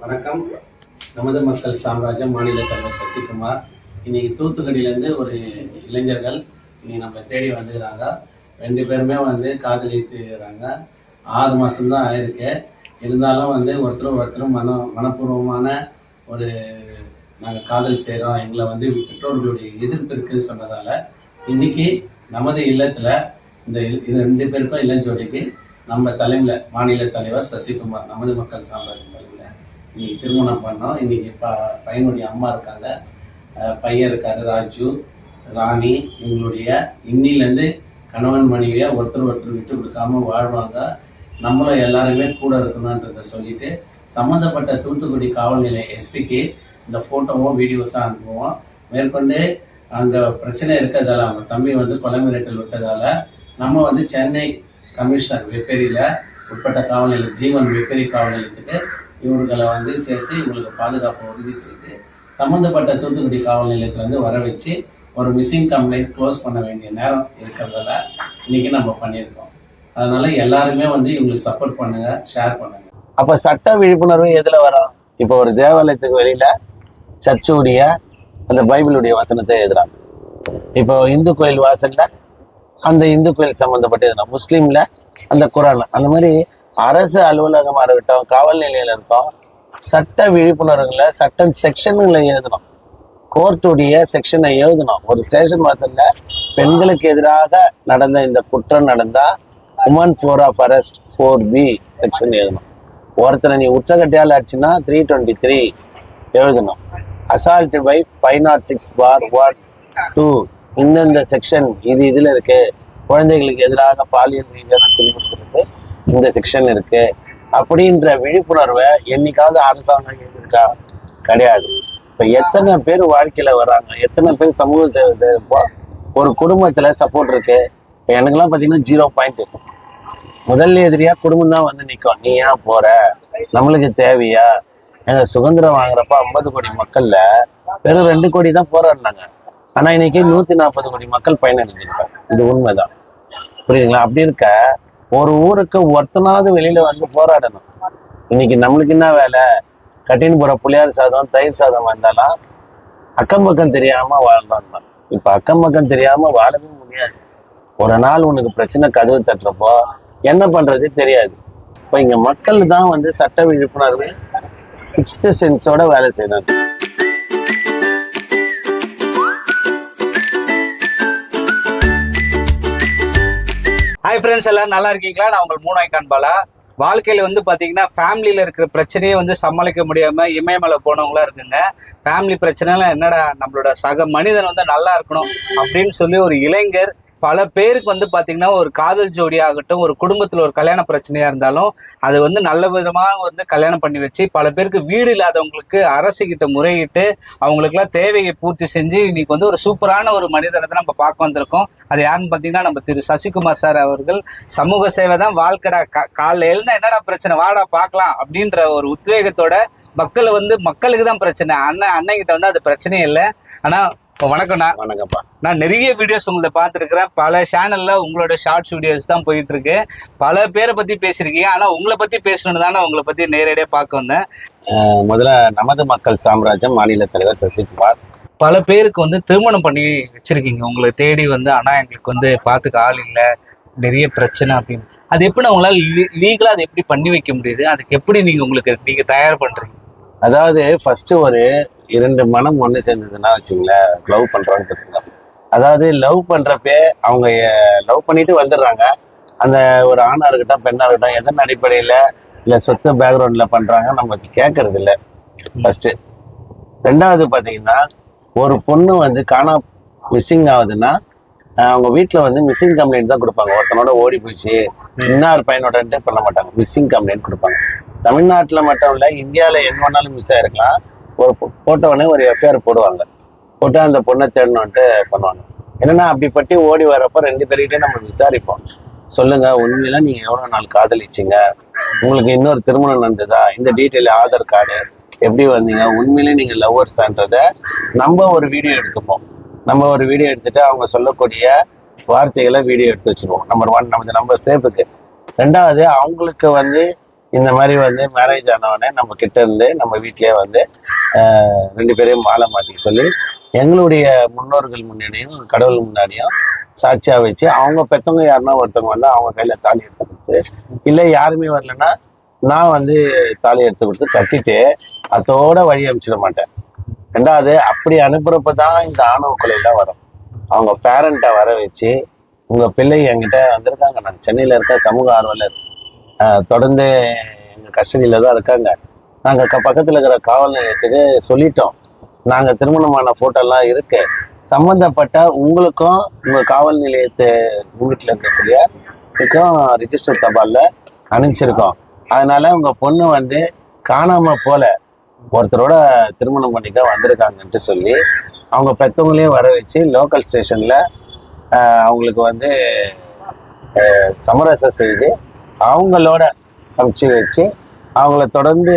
வணக்கம். நமது மக்கள் சாம்ராஜ்யம் மாநில தலைவர் சசிகுமார். இன்னைக்கு தூத்துக்குடியிலேருந்து ஒரு இளைஞர்கள் இன்னைக்கு நம்ம தேடி வந்துக்கிறாங்க ரெண்டு பேருமே வந்து காதலித்துக்கிறாங்க ஆறு மாதம்தான் ஆயிருக்கு. இருந்தாலும் வந்து ஒருத்தர் ஒருத்தர் மன மனப்பூர்வமான ஒரு நாங்கள் காதல் செய்கிறோம் எங்களை வந்து பெற்றோர்களுடைய எதிர்ப்பு இருக்குன்னு சொன்னதால் இன்னைக்கு நமது இல்லத்தில் இந்த இல்- இது ரெண்டு பேருக்கும் இளஞ்சோடிக்கு நம்ம தலைமையில் மாநில தலைவர் சசிகுமார் நமது மக்கள் சாம்ராஜ்யம். இன்னைக்கு திருமணம் பண்ணோம் இன்னைக்கு ப பையனுடைய அம்மா இருக்காங்க. பையன் இருக்காரு ராஜு ராணி. இவங்களுடைய இன்னிலேருந்து கணவன் மனைவியை ஒருத்தர் ஒருத்தர் விட்டு கொடுக்காம வாழ்வாங்க. நம்மளும் எல்லாருமே கூட இருக்கணுன்றதை சொல்லிட்டு சம்மந்தப்பட்ட தூத்துக்குடி காவல் நிலைய எஸ்பிக்கு இந்த ஃபோட்டோவும் வீடியோஸாக அனுப்புவோம். மேற்கொண்டு அங்கே பிரச்சனை இருக்கிறதால அவங்க தம்பி வந்து கொலை மிரட்டல் விட்டதால நம்ம வந்து சென்னை கமிஷனர் வெப்பேரியில் உட்பட்ட காவல் நிலையம் ஜீவன் வெப்பேரி காவல் நிலையத்துக்கு இவர்களை வந்து சேர்த்து இவங்களுக்கு பாதுகாப்பு உறுதி செய்து சம்மந்தப்பட்ட தூத்துக்குடி காவல் நிலையத்துல வர வச்சு ஒரு மிஸ்ஸிங் கம்ப்ளைண்ட் க்ளோஸ் பண்ண வேண்டிய நேரம் இருக்கிறதால இன்னைக்கு நம்ம பண்ணியிருக்கோம். அதனால எல்லாருமே வந்து இவங்களுக்கு சப்போர்ட் பண்ணுங்க ஷேர் பண்ணுங்க. அப்போ சட்ட விழிப்புணர்வு எதில் வரும்? இப்போ ஒரு தேவாலயத்துக்கு வெளியில் சர்ச்சுடைய அந்த பைபிளுடைய வசனத்தை எழுதுறாங்க. இப்போ இந்து கோயில் வாசலில் அந்த இந்து கோயில் சம்மந்தப்பட்ட எதுனா முஸ்லீமில் அந்த குரான் அந்த மாதிரி அரசு அலுவலகமாக இருக்கட்டும் காவல் நிலையில் இருக்கட்டும் சட்ட விழிப்புணர்வுகளை சட்ட செக்ஷன்களை எழுதணும். கோர்ட்டுடைய செக்ஷனை எழுதணும். ஒரு ஸ்டேஷன் வாசல்ல பெண்களுக்கு எதிராக நடந்த இந்த குற்றம் நடந்தா woman four of arrest four B section எழுதணும். ஒருத்தனை நீ உற்றகட்டியால் ஆச்சுன்னா த்ரீ டுவெண்ட்டி த்ரீ எழுதணும் assault by five nought six bar one two இந்தந்த செக்ஷன் இது இதுல இருக்கு. குழந்தைகளுக்கு எதிராக பாலியல் ரீதியான துன்புறுத்தலுக்கு இந்த செக்ஷன் இருக்கு. அப்படின்ற விழிப்புணர்வை என்னைக்காவது அரசாங்கம் இருக்கா கிடையாது. இப்ப எத்தனை பேர் வாழ்க்கையில வராங்க எத்தனை பேர் சமூக சேவை செய்யப்போ ஒரு குடும்பத்துல சப்போர்ட் இருக்கு? இப்ப எனக்கெல்லாம் பாத்தீங்கன்னா ஜீரோ பாயிண்ட் இருக்கும் முதல் எதிரியா குடும்பம் தான் வந்து நிற்கும் நீ ஏன் போற? நம்மளுக்கு தேவையா? எங்க சுதந்திரம் வாங்குறப்ப ஐம்பது கோடி மக்கள்ல வெறும் ரெண்டு கோடி தான் போராடினாங்க. ஆனா இன்னைக்கு நூத்தி நாற்பது கோடி மக்கள் பயனடைஞ்சிருக்காங்க. இது உண்மைதான். புரியுதுங்களா? அப்படி இருக்க ஒரு ஊருக்கு ஒருத்தனாவது வெளியில வந்து போராடணும். இன்னைக்கு நம்மளுக்கு என்ன வேலை? கட்டின்னு போற புளியார் சாதம் தயிர் சாதம் வந்தாலும் அக்கம் பக்கம் தெரியாம வாழ்றோம் இப்ப அக்கம் பக்கம் தெரியாம வாழவே முடியாது. ஒரு நாள் உனக்கு பிரச்சனை கதவு தட்டுறப்போ என்ன பண்றது தெரியாது. இப்ப இங்க மக்கள் தான் வந்து சட்ட விழிப்புணர்வு சிக்ஸ்த் சென்ஸோட வேலை செய்யறாங்க ஹாய் ஃப்ரெண்ட்ஸ் எல்லாரும் நல்லா இருக்கீங்களா? நான் உங்கள் மூணாய் காண்பாலா. வாழ்க்கையில் வந்து பார்த்தீங்கன்னா ஃபேமிலியில் இருக்கிற பிரச்சனையே வந்து சமாளிக்க முடியாமல் இமயமலை போனவங்களா இருக்குங்க. ஃபேமிலி பிரச்சனைலாம் என்னடா நம்மளோட சக மனிதன் வந்து நல்லா இருக்கணும் அப்படின்னு சொல்லி ஒரு இளைஞர் பல பேருக்கு வந்து பார்த்தீங்கன்னா ஒரு காதல் ஜோடி ஆகட்டும் ஒரு குடும்பத்தில் ஒரு கல்யாண பிரச்சனையாக இருந்தாலும் அது வந்து நல்ல விதமாக வந்து கல்யாணம் பண்ணி வச்சு பல பேருக்கு வீடு இல்லாதவங்களுக்கு அரசு கிட்ட முறையிட்டு அவங்களுக்குலாம் தேவையை பூர்த்தி செஞ்சு இன்னைக்கு வந்து ஒரு சூப்பரான ஒரு மனிதனை தான் நம்ம பார்க்க வந்திருக்கோம். அது யாருன்னு பார்த்தீங்கன்னா நம்ம திரு சசிகுமார் சார் அவர்கள். சமூக சேவை தான் வாழ்க்கடா. கா காலைல எழுந்தா என்னடா பிரச்சனை? வாடா பார்க்கலாம் அப்படின்ற ஒரு உத்வேகத்தோட மக்களை வந்து மக்களுக்கு தான் பிரச்சனை. அண்ணன் அண்ணன் கிட்ட வந்து அது பிரச்சனையே இல்லை. ஆனால் வணக்கம்ண்ணா. வணக்கம்ப்பா. நான் நிறைய வீடியோஸ் உங்களை பார்த்துருக்கிறேன். பல சேனல்ல உங்களோட ஷார்ட்ஸ் வீடியோஸ் தான் போயிட்டு இருக்கு பல பேரை பத்தி பேசியிருக்கீங்க. ஆனா உங்களை பத்தி பேசணும்னு தானே உங்களை பத்தி நேரடியாக பார்க்க வந்தேன். முதல்ல நமது மக்கள் சாம்ராஜ்யம் மாநில தலைவர் சசிகுமார். பல பேருக்கு வந்து திருமணம் பண்ணி வச்சிருக்கீங்க. உங்களை தேடி வந்து ஆனா எங்களுக்கு வந்து பார்த்துக்க ஆள் இல்லை. நிறைய பிரச்சனை அப்படின்னு. அது எப்படி உங்களால லீகலா அதை எப்படி பண்ணி வைக்க முடியுது? அதுக்கு எப்படி நீங்க உங்களுக்கு நீங்க தயார் பண்றீங்க? அதாவது ஃபர்ஸ்ட் ஒரு இரண்டு மனம் ஒன்று சேர்ந்ததுன்னா வச்சுங்களேன் லவ் பண்றோன்னு பேசுங்க. அதாவது லவ் பண்றப்பே அவங்க லவ் பண்ணிட்டு வந்துடுறாங்க. அந்த ஒரு ஆணாக இருக்கட்டும் பெண்ணா இருக்கட்டும் எதன் அடிப்படையில இல்ல சொத்து பேக்ரவுண்ட்ல பண்றாங்க நமக்கு கேட்கறது இல்ல. ஃபஸ்ட்டு ரெண்டாவது பாத்தீங்கன்னா ஒரு பொண்ணு வந்து காணா மிஸ்ஸிங் ஆகுதுன்னா அவங்க வீட்டில் வந்து மிஸ்ஸிங் கம்ப்ளைண்ட் தான் கொடுப்பாங்க. ஒருத்தனோட ஓடி போச்சு இன்னொரு பையனோடன்ட்டு பண்ண மாட்டாங்க. மிஸ்ஸிங் கம்ப்ளைண்ட் கொடுப்பாங்க. தமிழ்நாட்டில் மட்டும் இல்லை இந்தியாவில் எங்க வேணாலும் மிஸ் ஆயிருக்கலாம். ஒரு போ- ஒரு எஃப்ஐஆர் போடுவாங்க. போட்டு அந்த பொண்ணை தேடணுன்ட்டு பண்ணுவாங்க. என்னன்னா அப்படி பட்டி ஓடி வரப்ப ரெண்டு பேர்கிட்டயும் நம்ம விசாரிப்போம். சொல்லுங்க உண்மையில நீங்க எவ்வளவு நாள் காதலிச்சீங்க? உங்களுக்கு இன்னொரு திருமணம் நடந்ததா? இந்த டீட்டெயில் ஆதார் கார்டு எப்படி வந்தீங்க? உண்மையிலே நீங்க லவ்வர்ஸ்ன்றத நம்ம ஒரு வீடியோ எடுத்துப்போம். நம்ம ஒரு வீடியோ எடுத்துட்டு அவங்க சொல்லக்கூடிய வார்த்தைகளை வீடியோ எடுத்து வச்சிருவோம். நம்பர் ஒன் நமது நம்பர் சேஃபுக்கு ரெண்டாவது அவங்களுக்கு வந்து இந்த மாதிரி வந்து மேரேஜ் ஆனவொடனே நம்ம கிட்ட இருந்து நம்ம வீட்டிலேயே வந்து ஆஹ், ரெண்டு பேரையும் மாலை மாற்றிக்க சொல்லி எங்களுடைய முன்னோர்கள் முன்னாடியும் கடவுள் முன்னாடியும் சாட்சியா வச்சு அவங்க பெத்தவங்க யாருன்னா ஒருத்தவங்க வந்து அவங்க கையில தாலி எடுத்து கொடுத்து இல்லை யாருமே வரலன்னா நான் வந்து தாலி எடுத்து கொடுத்து கட்டிட்டு அதோட வழி அனுப்பிச்சிட மாட்டேன். ரெண்டாவது அப்படி அனுப்புறப்ப தான் இந்த ஆணவ கொலையெல்லாம் வரும். அவங்க பேரண்ட்டை வர வச்சு உங்க பிள்ளை என்கிட்ட வந்திருக்காங்க. நான் சென்னையில இருக்க சமூக ஆர்வலர். தொடர்ந்து எங்கள் கஸ்டடியில் தான் இருக்காங்க. நாங்கள் க- இருக்கிற காவல் நிலையத்துக்கு சொல்லிட்டோம். நாங்கள் திருமணமான ஃபோட்டோலாம் இருக்கு. சம்மந்தப்பட்ட உங்களுக்கும் உங்கள் காவல் நிலையத்து வீட்டில் இருக்கக்கூடிய இதுக்கும் ரிஜிஸ்டர் தபாலில் அனுப்பிச்சிருக்கோம். அதனால உங்கள் பொண்ணு வந்து காணாமல் போல ஒருத்தரோட திருமணம் பண்ணிக்க வந்திருக்காங்கன்ட்டு சொல்லி அவங்க பெற்றவங்களையும் வர வச்சு லோக்கல் ஸ்டேஷனில் அவங்களுக்கு வந்து சமரசம் செய்து அவங்களோட அனுப்பிச்சு வச்சு அவங்கள தொடர்ந்து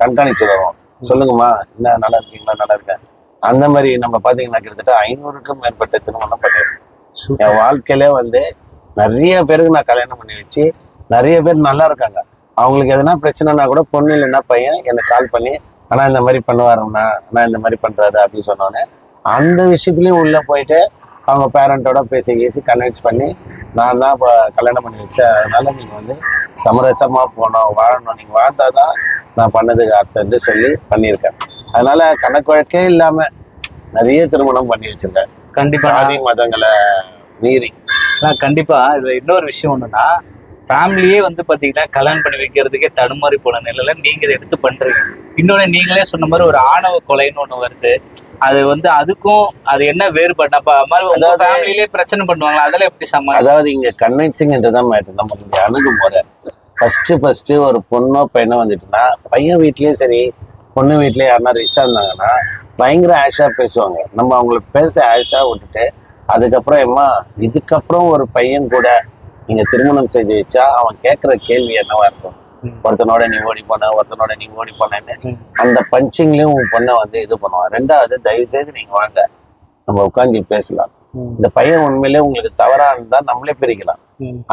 கண்காணிச்சு வரோம் சொல்லுங்கம்மா என்ன நல்லா இருக்கீங்களா? நல்லா இருக்கேன். அந்த மாதிரி நம்ம பார்த்தீங்கன்னா கிட்டத்தட்ட ஐநூறுக்கும் மேற்பட்ட திருமணம் பண்ணிருக்கோம் என் வாழ்க்கையில வந்து நிறைய பேருக்கு நான் கல்யாணம் பண்ணி வச்சு நிறைய பேர் நல்லா இருக்காங்க. அவங்களுக்கு எதனா பிரச்சனைனா கூட பொண்ணு இல்லைன்னா பையன் எனக்கு கால் பண்ணி ஆனா இந்த மாதிரி பண்ணுவாருண்ணா அண்ணா இந்த மாதிரி பண்றாரு அப்படின்னு சொன்னோடனே அந்த விஷயத்துலயும் உள்ள போயிட்டு அவங்க பேரண்ட்டோட பேசி பேசி கன்வின்ஸ் பண்ணி நான் தான் இப்போ கல்யாணம் பண்ணி வச்சேன் அதனால நீங்க வந்து சமரசமா போனோம் வாழணும். நீங்க வாழ்ந்தாதான் நான் பண்ணதுக்கு அர்த்தம்னு சொல்லி பண்ணியிருக்கேன். அதனால கணக்கு வழக்கே இல்லாம நிறைய திருமணம் பண்ணி வச்சிருக்கேன். கண்டிப்பா. சாதி மதங்களை மீறி. நான் கண்டிப்பா இதுல இன்னொரு விஷயம் ஒண்ணுன்னா ஃபேமிலியே வந்து பாத்தீங்கன்னா கல்யாணம் பண்ணி வைக்கிறதுக்கே தடுமாறி போன நிலையில நீங்க இதை எடுத்து பண்றீங்க. இன்னொன்னு நீங்களே சொன்ன மாதிரி ஒரு ஆணவ கொலைன்னு ஒண்ணு வருது. அது வந்து அதுக்கும் அது என்ன வேறுபாடு? நம்ம ஃபேமிலியிலே பிரச்சனை பண்ணுவாங்களா? அதெல்லாம் எப்படி சமாளி? அதாவது இங்க கன்வின்சிங்ன்றதான் மேட்டர் நம்மளுடைய அணுகுமுறை ஃபர்ஸ்ட் ஃபர்ஸ்ட் ஒரு பொண்ணோ பையனோ வந்துட்டுனா பையன் வீட்லயும் சரி பொண்ணு வீட்லயே யாருன்னா ரிச்சா இருந்தாங்கன்னா பயங்கர ஆஷா பேசுவாங்க. நம்ம அவங்கள பேச ஆஷா விட்டுட்டு அதுக்கப்புறம் எம்மா இதுக்கப்புறம் ஒரு பையன் கூட நீங்க திருமணம் செய்து வச்சா அவன் கேட்குற கேள்வி என்னவா இருக்கும். ஒருத்தனோட நீ ஓடி போன ஒருத்தனோட நீ ஓடி போனேன்னு. அந்த பஞ்சிங்லயும் உன் பொண்ணை வந்து இது பண்ணுவான். ரெண்டாவது தயவு செய்து நீங்க வாங்க. நம்ம உட்காந்து பேசலாம். இந்த பையன் உண்மையிலே உங்களுக்கு தவறா இருந்தா நம்மளே பிரிக்கலாம்.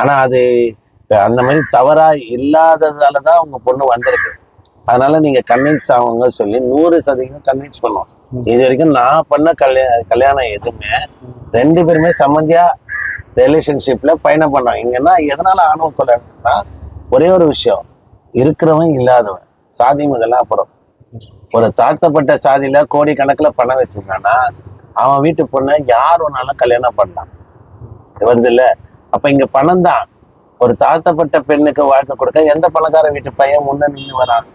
ஆனா அது அந்த மாதிரி தவறா இல்லாததால தான் உங்க பொண்ணு வந்திருக்கு. அதனால நீங்க கன்வின்ஸ் ஆகுங்க சொல்லி நூறு சதவீதம் கன்வின்ஸ் பண்ணுவோம். இது வரைக்கும் நான் பண்ண கல்யாண கல்யாணம் எதுவுமே ரெண்டு பேருமே சம்மந்தியா ரிலேஷன்ஷிப்ல பயணம் பண்ணாங்க இங்கன்னா எதனால ஆணவ கொலைன்னா ஒரே ஒரு விஷயம். இருக்கிறவன் இல்லாதவன். சாதி முதல்ல அப்புறம். ஒரு தாழ்த்தப்பட்ட சாதியில கோடி கணக்குல பணம் வச்சிருந்தான்னா அவன் வீட்டு பொண்ணை யார் ஒன்னாலும் கல்யாணம் பண்ணலாம். வருது இல்ல? அப்ப இங்க பணம் தான். ஒரு தாழ்த்தப்பட்ட பெண்ணுக்கு வாழ்க்கை கொடுக்க எந்த பணக்கார வீட்டு பையன் முன்ன நின்று வரான்?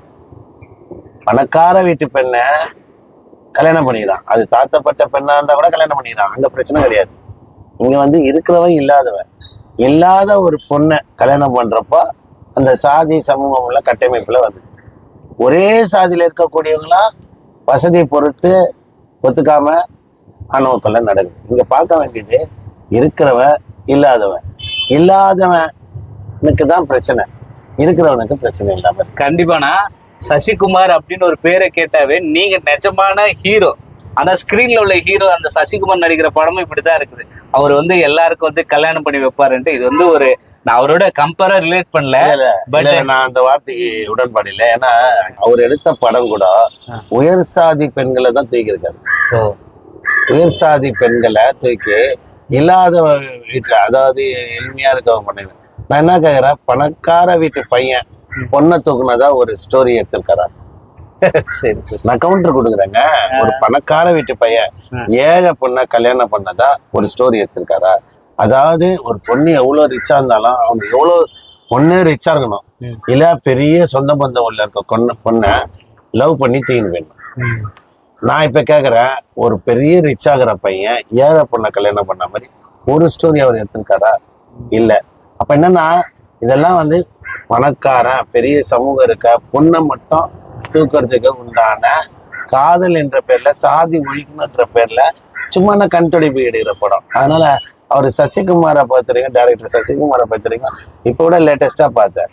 பணக்கார வீட்டு பெண்ணை கல்யாணம் பண்ணிக்கிறான். அது தாழ்த்தப்பட்ட பெண்ணா இருந்தா கூட கல்யாணம் பண்ணிக்கிறான். அங்க பிரச்சனை கிடையாது. இங்க வந்து இருக்கிறவன் இல்லாதவன். இல்லாத ஒரு பொண்ணை கல்யாணம் பண்றப்போ அந்த சாதி சமூகம் உள்ள கட்டமைப்புல வந்தது. ஒரே சாதியில் இருக்கக்கூடியவங்களா வசதி பொறுத்து ஒத்துக்காம ஆணவ கொலை நடக்குது. இங்கே பார்க்க வேண்டியது இருக்கிறவன் இல்லாதவன் இல்லாதவனுக்கு தான் பிரச்சனை. இருக்கிறவனுக்கு பிரச்சனை இல்லாமல் இருக்கு. கண்டிப்பானா சசிகுமார் அப்படின்னு ஒரு பேரை கேட்டாவே நீங்க நிஜமான ஹீரோ ஆனா ஸ்கிரீன்ல உள்ள ஹீரோ அந்த சசிகுமார் நடிக்கிற படமும் இப்படிதான் இருக்குது. அவர் வந்து எல்லாருக்கும் வந்து கல்யாணம் பண்ணி வைப்பாருன்ட்டு இது வந்து ஒரு நான் அவரோட கம்பேரா ரிலேட் பண்ணல. பட் நான் அந்த வார்த்தைக்கு உடன்பாடு இல்லை. ஏன்னா அவர் எடுத்த படம் கூட. உயர் சாதி பெண்களை தான் தூக்கியிருக்காரு. உயர் சாதி பெண்களை தூக்கி இல்லாத வீட்டுல அதாவது எளிமையா இருக்கவங்க பண்ணுங்க நான் என்ன கேக்குறேன்? பணக்கார வீட்டு பையன் பொண்ணை தூக்குனதா ஒரு ஸ்டோரி எடுத்திருக்காரா? சரி சரி. நான் கவுண்டர் கொடுக்குறேங்க. ஒரு பணக்கார வீட்டு பையன். ஏழை பொண்ணை கல்யாணம் பண்ணதா ஒரு ஸ்டோரி எடுத்திருக்காரா? அதாவது ஒரு பொண்ணு எவ்வளவு ரிச்சா இருந்தாலும் அவங்க எவ்வளவு பொண்ணு ரிச்சா இருக்கணும். இல்ல பெரிய சொந்த பந்தம் உள்ள இருக்க பொண்ணு பொண்ணை லவ் பண்ணி தீன்னு வேணும். நான் இப்ப கேக்குறேன் ஒரு பெரிய ரிச் ஆகிற பையன் ஏழை பொண்ணை கல்யாணம் பண்ண மாதிரி ஒரு ஸ்டோரி அவர் எடுத்திருக்காரா? இல்ல. அப்ப என்னன்னா இதெல்லாம் வந்து பணக்காரன் பெரிய சமூகம் இருக்க பொண்ணை மட்டும் தூக்குறதுக்கு உண்டான காதல் என்ற பேர்ல சாதி ஒழிக்கணுன்ற பேர்ல சும்மா நான் கண் துடைப்பு எடுக்கிற படம். அதனால அவர் சசிகுமாரை பார்த்துருங்க டைரக்டர் சசிகுமாரை பார்த்துருங்க இப்போ கூட லேட்டஸ்டா பார்த்தேன்.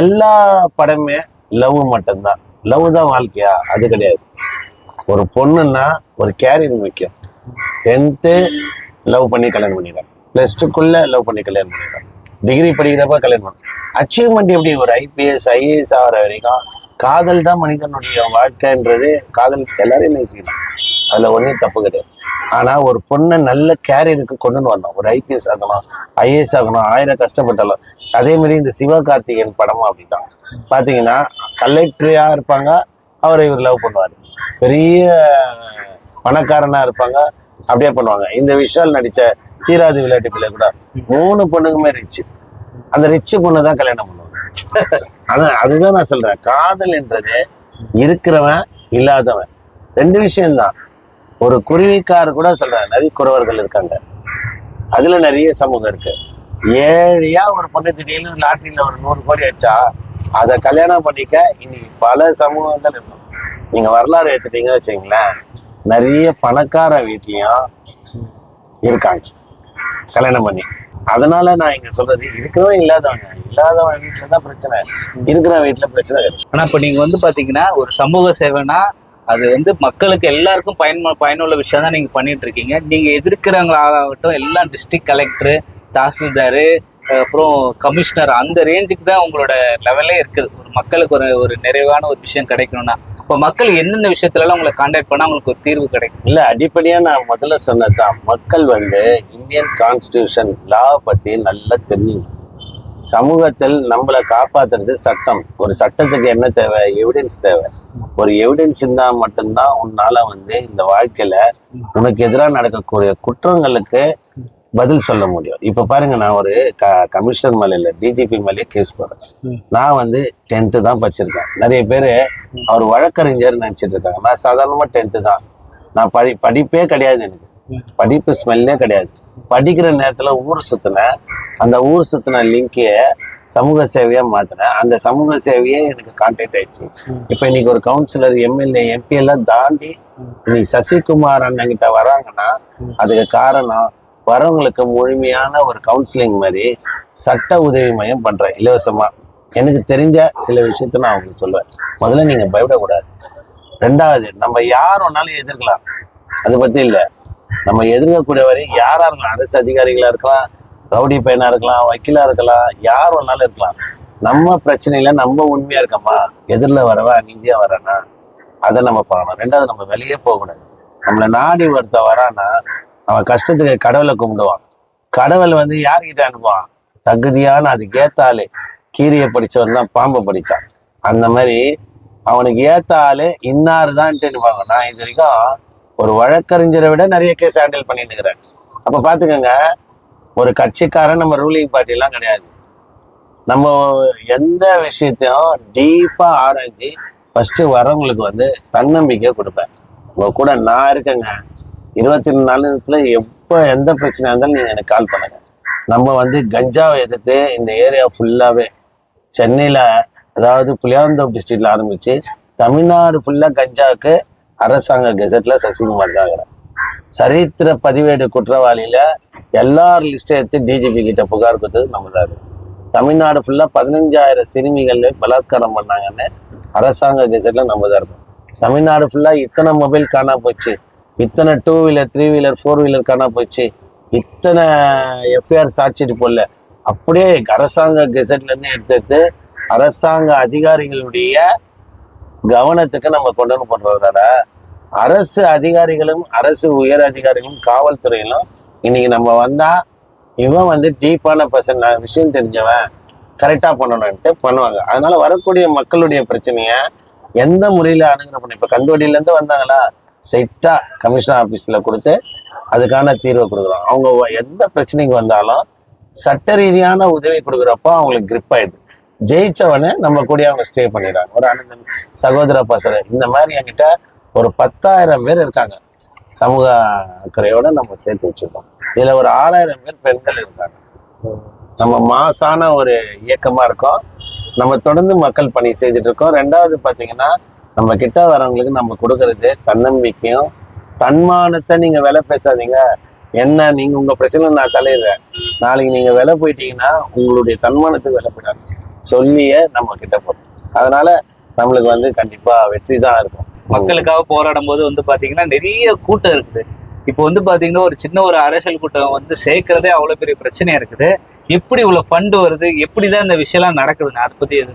எல்லா படமே லவ் மட்டும்தான். லவ் தான் வாழ்க்கையா? அது கிடையாது. ஒரு பொண்ணுன்னா ஒரு கேரியர் முக்கியம். டென்த்து லவ் பண்ணி கல்யாணம் பண்ணிடுறேன். ப்ளஸ் டூக்குள்ள லவ் பண்ணி கல்யாணம் பண்ணிடுறேன். டிகிரி படிக்கிறப்ப கல்யாணம் பண்ணுறேன் அச்சீவ்மெண்ட் எப்படி? ஒரு ஐபிஎஸ் ஐஏஎஸ் ஆகிற வரைக்கும் காதல் தான் மனிதனுடைய வாழ்க்கைன்றது. காதல் எல்லாரையும் நேசிக்கலாம் அதுல ஒன்றும் தப்பு கிடையாது. ஆனா ஒரு பொண்ணை நல்ல கேரியருக்கு கொண்டு வரணும். ஒரு ஐபிஎஸ் ஆகணும் ஐஏஎஸ் ஆகணும் ஆயிரம் கஷ்டப்பட்டாலும். அதே மாதிரி இந்த சிவகார்த்திகேயன் படமும் அப்படிதான் பாத்தீங்கன்னா கலெக்டரியாக இருப்பாங்க. அவரை இவர் லவ் பண்ணுவார். பெரிய பணக்காரனா இருப்பாங்க. அப்படியே பண்ணுவாங்க. இந்த விஷால் நடிச்ச தீராது விளையாட்டு பிள்ளை கூட மூணு பொண்ணுக்குமே ரிச்சு அந்த ரிச்சு பொண்ணு தான் கல்யாணம் பண்ணுவாங்க. ஆனா அதுதான் நான் சொல்றேன். காதல் என்றது இருக்கிறவன் இல்லாதவன். ரெண்டு விஷயம்தான். ஒரு குருவிக்கார் கூட சொல்றேன் நிறைய குறவர்கள் இருக்காங்க. அதுல நிறைய சமூகம் இருக்கு. ஏழையா ஒரு பொண்ணு திடீர்னு லாட்டரியில ஒரு நூறு கோடி வச்சா அதை கல்யாணம் பண்ணிக்க இன்னைக்கு பல சமூகங்கள் இருக்கும். நீங்க வரலாறு ஏத்துட்டீங்கன்னு வச்சுங்களேன் நிறைய பணக்கார வீட்லயும் இருக்காங்க. கல்யாணம் பண்ணி. அதனால நான் இங்க சொல்றது இருக்கிறவன் இல்லாதவங்க. இல்லாதவன் வீட்டுல தான் பிரச்சனை. இருக்கிற வீட்டுல பிரச்சனை கிடையாது ஆனா இப்ப நீங்க வந்து பாத்தீங்கன்னா ஒரு சமூக சேவைனா அது வந்து மக்களுக்கு எல்லாருக்கும் பயன் பயனுள்ள விஷயம் தான் நீங்க பண்ணிட்டு இருக்கீங்க. நீங்க எதிர்க்கிறவங்களாகட்டும் எல்லாம் டிஸ்ட்ரிக்ட் கலெக்டர் தாசில்தாரு அப்புறம் கமிஷனர் அந்த ரேஞ்சுக்கு தான் உங்களோட லெவலே இருக்குது. மக்களுக்கு ஒரு ஒரு நிறைவான ஒரு விஷயம் கிடைக்கணும்னா இப்போ மக்கள் எந்தெந்த விஷயத்துல எல்லாம் உங்களை கான்டாக்ட் பண்ணால் உங்களுக்கு ஒரு தீர்வு கிடைக்கும்? இல்ல அடிப்படையா நான் முதல்ல சொன்னதுதான். மக்கள் வந்து இந்தியன் கான்ஸ்டியூஷன் லா பத்தி நல்லா தெரிஞ்சுக்கணும். சமூகத்தில் நம்மளை காப்பாத்துறது சட்டம். ஒரு சட்டத்துக்கு என்ன தேவை? எவிடன்ஸ் தேவை. ஒரு எவிடன்ஸ் இருந்தா மட்டும்தான் உன்னால வந்து இந்த வாழ்க்கையில உனக்கு எதிராக நடக்கக்கூடிய குற்றங்களுக்கு பதில் சொல்ல முடியும் இப்ப பாருங்க நான் ஒரு க கமிஷனர் மேல இல்ல டிஜிபி மேலேயே கேஸ் போடுறேன். நான் வந்து டென்த்து தான் படிச்சிருக்கேன் நிறைய பேர் அவர் வழக்கறிஞர் நினைச்சிட்டு இருக்காங்க நான் சாதாரணமா டென்த்து தான் நான் படி படிப்பே கிடையாது எனக்கு. படிப்பு ஸ்மெல்லே கிடையாது படிக்கிற நேரத்துல ஊர் சுத்தினேன் அந்த ஊர் சுத்தின லிங்கைய சமூக சேவையா மாத்தினேன் அந்த சமூக சேவையே எனக்கு கான்டாக்ட் ஆயிடுச்சு. இப்ப இன்னைக்கு ஒரு கவுன்சிலர் எம்எல்ஏ எம்பி எல்லாம் தாண்டி. இன்னைக்கு சசிகுமார் அண்ணன் கிட்ட வராங்கன்னா. அதுக்கு காரணம் வரவங்களுக்கு முழுமையான ஒரு கவுன்சிலிங் மாதிரி சட்ட உதவி மையம் பண்றேன் இலவசமா. எனக்கு தெரிஞ்ச சில விஷயத்த நான் உங்களுக்கு சொல்லுவேன் முதல்ல நீங்க பயப்படக்கூடாது. ரெண்டாவது நம்ம யார் ஒன்னாலும் எதிர்க்கலாம். அதை பத்தி இல்ல. நம்ம எதிர்க்கக்கூடிய வரை யாரா இருக்கலாம். அரசு அதிகாரிகளா இருக்கலாம் ரவுடி பையனா இருக்கலாம் வக்கீலாக இருக்கலாம் யார் ஒன்னாலும் இருக்கலாம். நம்ம பிரச்சனையில நம்ம உண்மையா இருக்கோமா? எதிரில் வரவா நீதியாக வரனா? அதை நம்ம பார்க்கணும் ரெண்டாவது நம்ம வெளியே போகக்கூடாது. நம்மளை நாடி ஒருத்த வரானா அவன் கஷ்டத்துக்கு கடவுளை கும்பிடுவான். கடவுள் வந்து யார்கிட்ட அனுப்புவான்? தகுதியான அதுக்கு ஏத்தாலே ஆளு கீரியை படிச்சவன் தான் பாம்பை படிச்சான். அந்த மாதிரி அவனுக்கு ஏத்தாலே ஆளு இன்னாரு தான்ட்டு நான் இது வரைக்கும் ஒரு வழக்கறிஞரை விட நிறைய கேஸ் ஹேண்டில் பண்ணிட்டு இருக்கிறேன். அப்போ பார்த்துக்கோங்க ஒரு கட்சிக்காரன் நம்ம ரூலிங் பார்ட்டிலாம் கிடையாது. நம்ம எந்த விஷயத்தையும் டீப்பா ஆராய்ச்சி ஃபஸ்ட்டு வரவங்களுக்கு வந்து தன்னம்பிக்கை கொடுப்பேன். உங்கள் கூட நான் இருக்கேங்க. இருபத்தி நாலு நேரத்துல எப்போ எந்த பிரச்சனையாக இருந்தாலும் நீங்கள் எனக்கு கால் பண்ணுங்க. நம்ம வந்து கஞ்சாவை எதிர்த்து இந்த ஏரியா ஃபுல்லாகவே சென்னையில் அதாவது புளியாந்தோப் டிஸ்ட்ரிக்டில் ஆரம்பிச்சு தமிழ்நாடு ஃபுல்லாக கஞ்சாவுக்கு அரசாங்க கெசட்டில் சசிகுமார் தான் சரித்திர பதிவேடு குற்றவாளியில் எல்லார் லிஸ்ட்டை எடுத்து டிஜிபி கிட்ட புகார் கொடுத்தது நம்ம தான் தமிழ்நாடு ஃபுல்லாக பதினஞ்சாயிரம் சிறுமிகள் பலாத்காரம் பண்ணாங்கன்னு அரசாங்க கெசட்டில் நம்ம தான் இருக்கோம் தமிழ்நாடு ஃபுல்லாக இத்தனை மொபைல் காணா போச்சு. இத்தனை two wheeler three wheeler four wheeler காணா போச்சு. இத்தனை எஃப்ஐஆர் சாட்சிட்டு போடல. அப்படியே அரசாங்க கெசட்ல இருந்து எடுத்து எடுத்து அரசாங்க அதிகாரிகளுடைய கவனத்துக்கு நம்ம கொண்டு வந்து பண்றதால அரசு அதிகாரிகளும் அரசு உயர் அதிகாரிகளும் காவல்துறையிலும் இன்னைக்கு நம்ம வந்தா இவன் வந்து டீப்பான பர்சன் விஷயம் தெரிஞ்சவன். கரெக்டா பண்ணணும்ட்டு பண்ணுவாங்க. அதனால வரக்கூடிய மக்களுடைய பிரச்சனையை எந்த முறையில் அணுகிற பண்ண இப்போ கந்தோடியில இருந்து வந்தாங்களா? ஸ்ட்ரைட்டாக கமிஷன் ஆஃபீஸில் கொடுத்து அதுக்கான தீர்வை கொடுக்குறோம் அவங்க எந்த பிரச்சனைக்கு வந்தாலும் சட்ட ரீதியான உதவி கொடுக்குறப்போ அவங்களுக்கு கிரிப் ஆயிடுது. ஜெயிச்சவனே நம்ம கூட அவங்க ஸ்டே பண்ணிடுறாங்க. ஒரு அனந்தன் சகோதர பாசர இந்த மாதிரி என்கிட்ட ஒரு பத்தாயிரம் பேர் இருக்காங்க. சமூக அக்கறையோட நம்ம சேர்த்து வச்சிருக்கோம். இதுல ஒரு ஆறாயிரம் பேர் பெண்கள் இருக்காங்க. நம்ம மாசான ஒரு இயக்கமா இருக்கோம். நம்ம தொடர்ந்து மக்கள் பணி செய்துட்டு இருக்கோம். ரெண்டாவது பாத்தீங்கன்னா நம்ம கிட்ட வரவங்களுக்கு நம்ம கொடுக்கறது தன்னம்பிக்கையும் தன்மானத்தை நீங்க விலை பேசாதீங்க. என்ன நீங்க உங்க பிரச்சனை நான் தலையிடுறேன். நாளைக்கு நீங்க விலை போயிட்டீங்கன்னா உங்களுடைய தன்மானத்துக்கு விலை போயிடாது. சொல்லியே நம்ம கிட்ட போறோம். அதனால நம்மளுக்கு வந்து கண்டிப்பா வெற்றி தான் இருக்கும். மக்களுக்காக போராடும் போது வந்து பாத்தீங்கன்னா நிறைய கூட்டம் இருக்குது. இப்போ வந்து பாத்தீங்கன்னா ஒரு சின்ன ஒரு அரசியல் கூட்டம் வந்து சேர்க்கறதே அவ்வளவு பெரிய பிரச்சனையா இருக்குது. எப்படி இவ்வளவு ஃபண்ட் வருது? எப்படிதான் இந்த விஷயம்லாம் நடக்குதுன்னு அதை பத்தி எது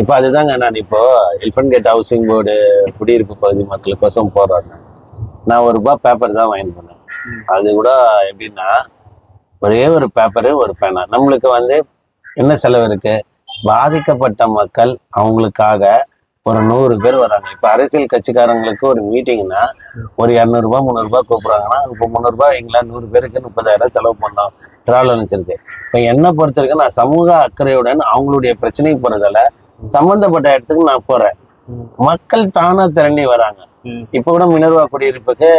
இப்போ அதுதாங்க நான் இப்போ எலிஃபன்ட் கேட் ஹவுசிங் போர்டு குடியிருப்பு பகுதி மக்களுக்கோசம் போடுறாங்க. நான் ஒரு ரூபாய் பேப்பர் தான் வாங்கி பண்ணேன். அது கூட எப்படின்னா ஒரே ஒரு பேப்பரு ஒரு பேனா நம்மளுக்கு வந்து என்ன செலவு இருக்கு? பாதிக்கப்பட்ட மக்கள் அவங்களுக்காக ஒரு நூறு பேர் வராங்க. இப்போ அரசியல் கட்சிக்காரங்களுக்கு ஒரு மீட்டிங்னா ஒரு இரநூறுபா முந்நூறுபா கூப்பிடுறாங்கன்னா இப்போ முந்நூறுபா எங்களா நூறு பேருக்கு முப்பதாயிரம் செலவு பண்ணோம். ட்ராவலன்ஸ் இருக்கு இப்போ என்னை பொறுத்த வரைக்கும் நான் சமூக அக்கறையுடன் அவங்களுடைய பிரச்சனைக்கு போறதால சம்பந்தப்பட்ட இடத்துக்கு நான் போறேன். மக்கள் தானா திரண்டி வராங்க. இப்போ கூட மினர்வா குடியிருப்புக்கு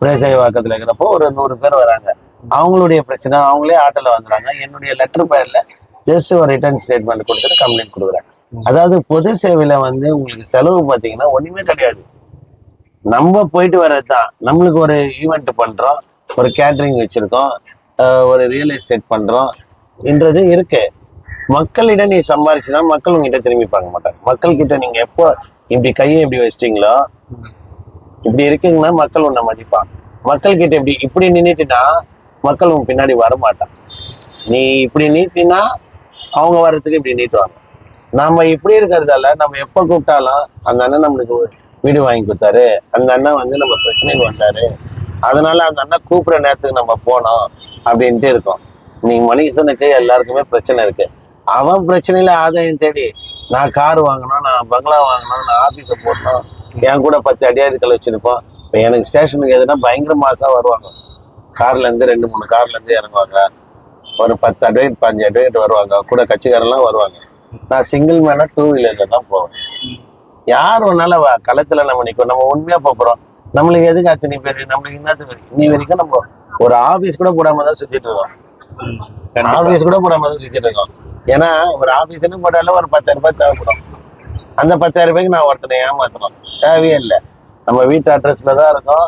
பிரேசைவாக்கத்தில் இருக்கிறப்போ ஒரு நூறு பேர் வராங்க. அவங்களுடைய பிரச்சனை அவங்களே ஆட்டோல வந்துடுறாங்க. என்னுடைய லெட்டர் பேர்ல ஜஸ்ட் ஒரு ரிட்டர்ன் ஸ்டேட்மெண்ட் கொடுத்துட்டு கம்ப்ளைண்ட் கொடுக்குறேன் அதாவது பொது சேவையில வந்து உங்களுக்கு செலவு பார்த்தீங்கன்னா ஒண்ணுமே கிடையாது. நம்ம போயிட்டு வர்றது தான் நம்மளுக்கு ஒரு ஈவெண்ட் பண்றோம் ஒரு கேட்டரிங் வச்சிருக்கோம் ஒரு ரியல் எஸ்டேட் பண்றோம் என்றது இருக்கு. மக்களிடம் நீ சம்பாரிச்சுனா மக்கள் உங்ககிட்ட திரும்பி பார்க்க மாட்டாங்க. மக்கள் கிட்ட நீங்க எப்போ இப்படி கையை இப்படி வச்சிட்டீங்களோ இப்படி இருக்குங்கன்னா மக்கள் உன்னை மதிப்பான் மக்கள் கிட்ட இப்படி இப்படி நின்றுட்டுனா மக்கள் உன் பின்னாடி வர மாட்டான் நீ இப்படி நீட்டினா அவங்க வர்றதுக்கு இப்படி நீட்டுவாங்க. நாம இப்படி இருக்கிறதால நம்ம எப்ப கூப்பிட்டாலும் அந்த அண்ணன் நம்மளுக்கு வீடு வாங்கி கொடுத்தாரு. அந்த அண்ணன் வந்து நம்ம பிரச்சனைக்கு வந்தாரு. அதனால அந்த அண்ணன் கூப்பிடுற நேரத்துக்கு நம்ம போனோம் அப்படின்ட்டு இருக்கோம். நீ மனுஷனுக்கு எல்லாருக்குமே பிரச்சனை இருக்கு. அவன் பிரச்சனையில ஆதாயம் தேடி நான் கார் வாங்கணும் நான் பங்களா வாங்கணும் நான் ஆபீஸை போடணும். என் கூட பத்து அடியாட்கள் வச்சிருப்போம் இப்போ எனக்கு ஸ்டேஷனுக்கு எதுனா பயங்கர மாசா வருவாங்க. கார்ல இருந்து ரெண்டு மூணு கார்ல இருந்து இறங்குவாங்க. ஒரு பத்து அட்வைட் பாஞ்சு அட்வைட் வருவாங்க. கூட கட்சிக்காரெல்லாம் வருவாங்க. நான் சிங்கிள் மேனா டூ வீலர்ல தான் போவேன். யார் வேணாலும் களத்துல நம்ம நிற்கும் நம்ம உண்மையா போறோம் நம்மளுக்கு எதுக்கு அத்தனை பேர்? நம்மளுக்கு என்னது இன்னி வரைக்கும் நம்ம ஒரு ஆபீஸ் கூட போடாம தான் சுத்திட்டு இருக்கோம். ஆபீஸ் கூட போடாம தான் சுத்திட்டு இருக்கோம். ஏன்னா ஒரு ஆபீஸ்னு போட்டாலும் ஒரு பத்தாயிரம் ரூபாய் தேவைப்படும். அந்த பத்தாயிரம் ரூபாய்க்கு நான் ஒருத்தனை ஏமாத்தணும். தேவையே இல்லை நம்ம வீட்டு அட்ரஸ்ல தான் இருக்கோம்.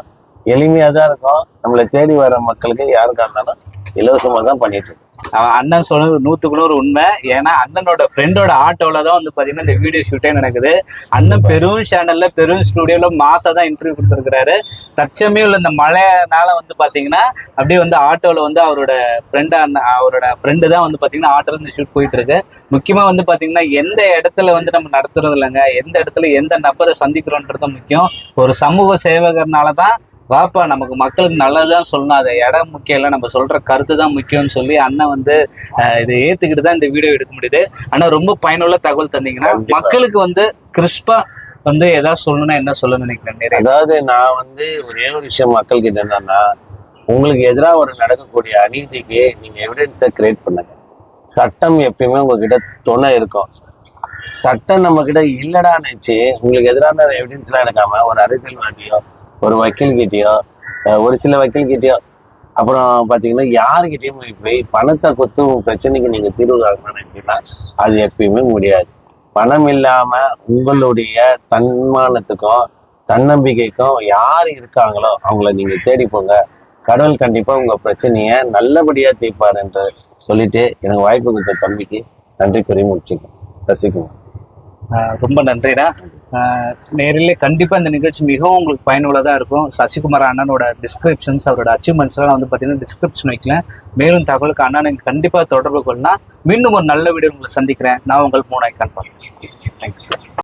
எளிமையாக தான் இருக்கும். நம்மளை தேடி வர மக்களுக்கு யாருக்கா இருந்தாலும் இலவசமாக தான் பண்ணிட்டு இருக்கோம். அண்ணன் சொன்னது நூத்துக்கு நூறு உண்மை. ஏன்னா அண்ணனோட ஃப்ரெண்டோட ஆட்டோல தான் வந்து பாத்தீங்கன்னா இந்த வீடியோ ஷூட்டே நடக்குது. அண்ணன் பெரும் சேனல்ல பெரும் ஸ்டுடியோல மாசா தான் இன்டர்வியூ கொடுத்துருக்காரு தற்சமயம் இந்த மழைனால வந்து பாத்தீங்கன்னா அப்படியே வந்து ஆட்டோல வந்து அவரோட ஃப்ரெண்ட் அவரோட ஃப்ரெண்டு தான் வந்து பாத்தீங்கன்னா ஆட்டோல இந்த ஷூட் போயிட்டு இருக்கு முக்கியமா வந்து பாத்தீங்கன்னா எந்த இடத்துல வந்து நம்ம நடத்துறது இல்லைங்க எந்த இடத்துல எந்த நபரை சந்திக்கிறோன்றது முக்கியம். ஒரு சமூக சேவகர்னால தான் வாப்பா நமக்கு மக்களுக்கு நல்லதுதான் சொல்லணும். அது இடம் முக்கியம் இல்லை. நம்ம சொல்ற கருத்து தான் முக்கியம்னு சொல்லி அண்ணன் வந்து இதை ஏத்துக்கிட்டு தான் இந்த வீடியோ எடுக்க முடியுது. ஆனா ரொம்ப பயனுள்ள தகவல் தந்தீங்கன்னா. மக்களுக்கு வந்து கிறிஸ்பா வந்து ஏதாவது சொல்லணும்னா என்ன சொல்ல நினைக்கிறேன் அதாவது நான் வந்து ஒரே ஒரு விஷயம் மக்கள் கிட்ட என்னன்னா உங்களுக்கு எதிராக ஒரு நடக்கக்கூடிய அநீதிக்கு நீங்க எவிடன்ஸை கிரியேட் பண்ணுங்க. சட்டம் எப்பயுமே உங்ககிட்ட துணை இருக்கும். சட்டம் நம்ம கிட்ட இல்லடா நினைச்சு உங்களுக்கு எதிரான எவிடன்ஸ்லாம் எடுக்காம ஒரு அரசியல்வாதியோ ஒரு வக்கீல் கிட்டயோ? ஒரு சில வக்கீல் கிட்டயோ? அப்புறம் பார்த்தீங்கன்னா யாருக்கிட்டையும் போய் பணத்தை கொத்து பிரச்சனைக்கு நீங்க தீர்வு காணணும்னு நினைச்சீங்கன்னா அது எப்பயுமே முடியாது. பணம் இல்லாம உங்களுடைய தன்மானத்துக்கும் தன்னம்பிக்கைக்கும் யார் இருக்காங்களோ அவங்கள நீங்க தேடி போங்க. கடவுள் கண்டிப்பா உங்க பிரச்சனையை நல்லபடியா தீர்ப்பார் என்று சொல்லிட்டு எனக்கு வாய்ப்பு கொடுத்த தம்பிக்கு நன்றி கூறி முடிச்சுக்கோங்க சசிகுமார். ரொம்ப நன்றிடா. நேரிலே கண்டிப்பாக இந்த நிகழ்ச்சி மிகவும் உங்களுக்கு பயனுள்ளதாக இருக்கும். சசிகுமார் அண்ணனோட டிஸ்கிரிப்ஷன்ஸ் அவரோட அச்சீவ்மெண்ட்ஸ் எல்லாம் வந்து பார்த்தீங்கன்னா டிஸ்கிரிப்ஷன் வைக்கல. மேலும் தகவலுக்கு அண்ணனை கண்டிப்பாக தொடர்பு கொள்ளலாம். மீண்டும் ஒரு நல்ல வீடியோ உங்களை சந்திக்கிறேன். நான் உங்கள் மூணாய் கன்ஃபார்ம் தேங்க்யூ